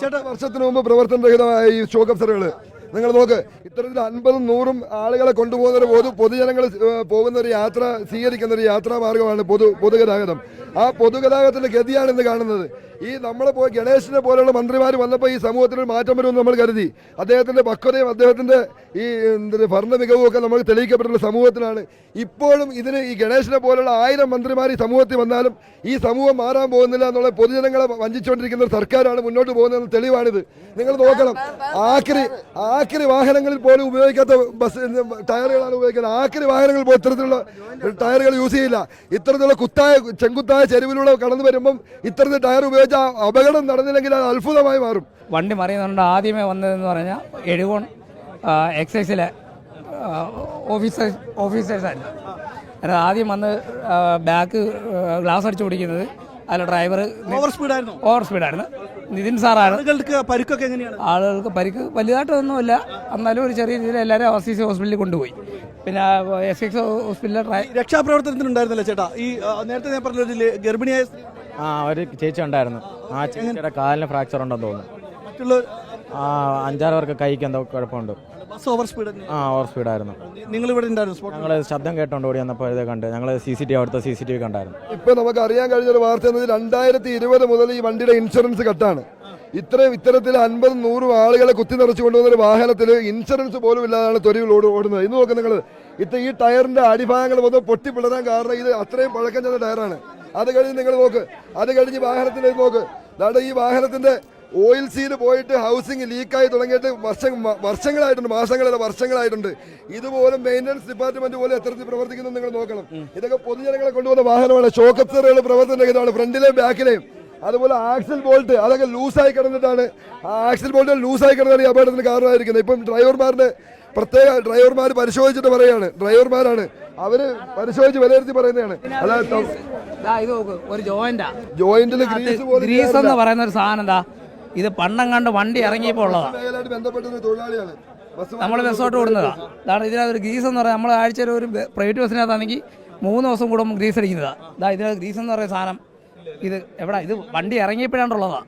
ചേട്ടാ വർഷത്തിന് മുമ്പ് പ്രവർത്തനരഹിതമായ ഈ ഷോക്ക് അബ്സറുകൾ നിങ്ങൾ നോക്ക് ഇത്തരത്തിൽ അൻപതും നൂറും ആളുകളെ കൊണ്ടുപോകുന്ന ഒരു പൊതു പൊതുജനങ്ങൾ പോകുന്ന ഒരു യാത്ര സ്വീകരിക്കുന്ന ഒരു യാത്രാ മാർഗമാണ് പൊതു പൊതുഗതാഗതം. ആ പൊതുഗതാഗതത്തിന്റെ ഗതിയാണ് ഇന്ന് കാണുന്നത്. ഈ നമ്മൾ പോയി ഗണേശനെ പോലെയുള്ള മന്ത്രിമാർ വന്നപ്പോൾ ഈ സമൂഹത്തിൽ മാറ്റം വരുമെന്ന് നമ്മൾ കരുതി. അദ്ദേഹത്തിന്റെ പക്വതയും അദ്ദേഹത്തിന്റെ ഈ എന്താ ഭരണ മികവും ഒക്കെ നമുക്ക് തെളിയിക്കപ്പെട്ടുള്ള സമൂഹത്തിലാണ്. ഇപ്പോഴും ഇതിന് ഈ ഗണേശനെ പോലെയുള്ള ആയിരം മന്ത്രിമാർ ഈ സമൂഹത്തിൽ വന്നാലും ഈ സമൂഹം മാറാൻ പോകുന്നില്ല എന്നുള്ള പൊതുജനങ്ങളെ വഞ്ചിച്ചുകൊണ്ടിരിക്കുന്ന ഒരു സർക്കാരാണ് മുന്നോട്ട് പോകുന്നതെന്ന് തെളിവാണിത്. നിങ്ങൾ നോക്കണം. ആക്രി ആക്രി വാഹനങ്ങളിൽ പോലും ഉപയോഗിക്കാത്ത ബസ് ടയറുകളാണ് ഉപയോഗിക്കുന്നത്. ആക്രി വാഹനങ്ങൾ പോലും ഇത്തരത്തിലുള്ള ടയറുകൾ യൂസ് ചെയ്യില്ല. ഇത്തരത്തിലുള്ള കുത്തായ ചെങ്കുത്തായ ചെരുവിലൂടെ കടന്നു വരുമ്പം ഇത്തരത്തിൽ ടയർ ഉപയോഗിച്ച അപകടം നടന്നില്ലെങ്കിൽ അത് അത്ഭുതമായി മാറും. വണ്ടി മറിയുന്നുണ്ട് ആദ്യമേ വന്നതെന്ന് പറഞ്ഞാൽ എഴുകോൺ എക്സൈസിലെ ഓഫീസേഴ്സ് ഓഫീസേഴ്സായിരുന്നു അതായത് ആദ്യം വന്ന് ബാക്ക് ഗ്ലാസ് അടിച്ചു പിടിക്കുന്നത് അതിൽ ഡ്രൈവർ ഓവർ സ്പീഡായിരുന്നു ഓവർ സ്പീഡായിരുന്നു നിതിൻ സാറാണ്. ആളുകൾക്ക് പരിക്കൊക്കെ എങ്ങനെയാണ്? ആളുകൾക്ക് പരിക്ക് വലുതായിട്ടൊന്നുമില്ല. എന്നാലും ഒരു ചെറിയ രീതിയിൽ എല്ലാവരും എസ് സി ഹോസ്പിറ്റലിൽ കൊണ്ടുപോയി. പിന്നെ എസ് എക്സ് ഹോസ്പിറ്റലിൽ രക്ഷാപ്രവർത്തനത്തിനുണ്ടായിരുന്നല്ലോ ചേട്ടാ? ഈ നേരത്തെ ഞാൻ പറഞ്ഞ ഒരു ഗർഭിണിയായ സ്ത്രീ ആ ഒരു ചേച്ചി ഉണ്ടായിരുന്നു. ആ ചേച്ചിയുടെ കാലിന് ഫ്രാക്ചർ ഉണ്ടെന്ന് തോന്നുന്നു. മറ്റുള്ള ആ അഞ്ചാറ് പേർക്ക് കൈക്ക് എന്തോ കുഴപ്പമുണ്ട്. ബസ് ഓവർ സ്പീഡ് ആ ഓവർ സ്പീഡായിരുന്നു നിങ്ങൾ ഇവിടെ ഉണ്ടായിരുന്നു സ്പോട്ട് ഞങ്ങൾ ശബ്ദം കേട്ടോണ്ട് ഓടി വന്നപ്പോൾ ഇത് കണ്ട് ഞങ്ങൾ സി സി ടി അവിടുത്തെ സി സി ടി വി കണ്ടായിരുന്നു. ഇപ്പൊ നമുക്ക് അറിയാൻ കഴിഞ്ഞ ഒരു വാർത്ത എന്നത് രണ്ടായിരത്തി ഇരുപത് മുതൽ ഈ വണ്ടിയുടെ ഇൻഷുറൻസ് കട്ടാണ് ഇത്രയും ഇത്തരത്തിൽ അൻപതും നൂറും ആളുകളെ കുത്തി നിറച്ചു കൊണ്ടുവന്ന ഒരു വാഹനത്തിൽ ഇൻഷുറൻസ് പോലും ഇല്ലാതാണ് തൊരുവിൽ ഓടുന്നത്. ഇന്ന് നോക്ക് നിങ്ങൾ ഇത്ത ഈ ടയറിന്റെ അടിഭാഗങ്ങൾ മൊത്തം പൊട്ടിപ്പിളരാൻ കാരണം ഇത് അത്രയും പഴക്കം ചെന്ന ടയറാണ്. അത് കഴിഞ്ഞ് നിങ്ങൾ നോക്ക്. അത് കഴിഞ്ഞ് വാഹനത്തിലേക്ക് നോക്ക്. അതാണ്ട് ഈ വാഹനത്തിന്റെ ഓയിൽ സീൽ പോയിട്ട് ഹൗസിംഗ് ലീക്കായി തുടങ്ങിയിട്ട് വർഷം വർഷങ്ങളായിട്ടുണ്ട് മാസങ്ങളല്ല വർഷങ്ങളായിട്ടുണ്ട്. ഇതുപോലെ മെയിന്റനൻസ് ഡിപ്പാർട്ട്മെന്റ് പോലെ എത്രത്തിൽ പ്രവർത്തിക്കുന്നത് നിങ്ങൾ നോക്കണം. ഇതൊക്കെ പൊതുജനങ്ങളെ കൊണ്ടുവന്ന വാഹനമാണ്. ഷോക്ക് അബ്സറുകൾ പ്രവർത്തനരഹിതമാണ് ഫ്രണ്ടിലെയും ബാക്കിലെയും അതുപോലെ ആക്സിൽ ബോൾട്ട് അതൊക്കെ ലൂസായി കിടന്നിട്ടാണ്. ആ ആക്സിൽ ബോൾട്ട് ലൂസായി കിടന്നാണ് ഈ അപകടത്തിന് കാരണമായിരിക്കുന്നത്. ഇപ്പം ഡ്രൈവർമാരുടെ പ്രത്യേക ഡ്രൈവർമാർ പരിശോധിച്ചിട്ട് പറയാണ്. ഡ്രൈവർമാരാണ്. അവർ പരിശോധിച്ച് വിലയിരുത്തി പറയുന്നതാണ്. അല്ല ജോയിന്റിൽ ഗ്രീസ് എന്ന് പറയുന്ന ഒരു സാധനം എന്താ? ഇത് പണ്ടം കണ്ട് വണ്ടി ഇറങ്ങിയപ്പോൾ ഉള്ളതാ. തൊഴിലാളിയാണ്. നമ്മൾ ബസ്സോട്ട് ഓടുന്നതാ അതാണ് ഇതിനകത്ത് ഒരു ഗ്രീസ് എന്ന് പറയുന്നത് നമ്മൾ ആഴ്ചയിൽ ഒരു പ്രൈവറ്റ് ബസ്സിനകത്താണെങ്കിൽ മൂന്ന് ദിവസം കൂടുമ്പോൾ ഗ്രീസ് അടിക്കുന്നതാ. ഇതാ ഇതിനകത്ത് ഗ്രീസ് എന്ന് പറയുന്ന സാധനം. ഇത് എവിടെ? ഇത് വണ്ടി ഇറങ്ങിയപ്പോഴാണ്ടുള്ളതാ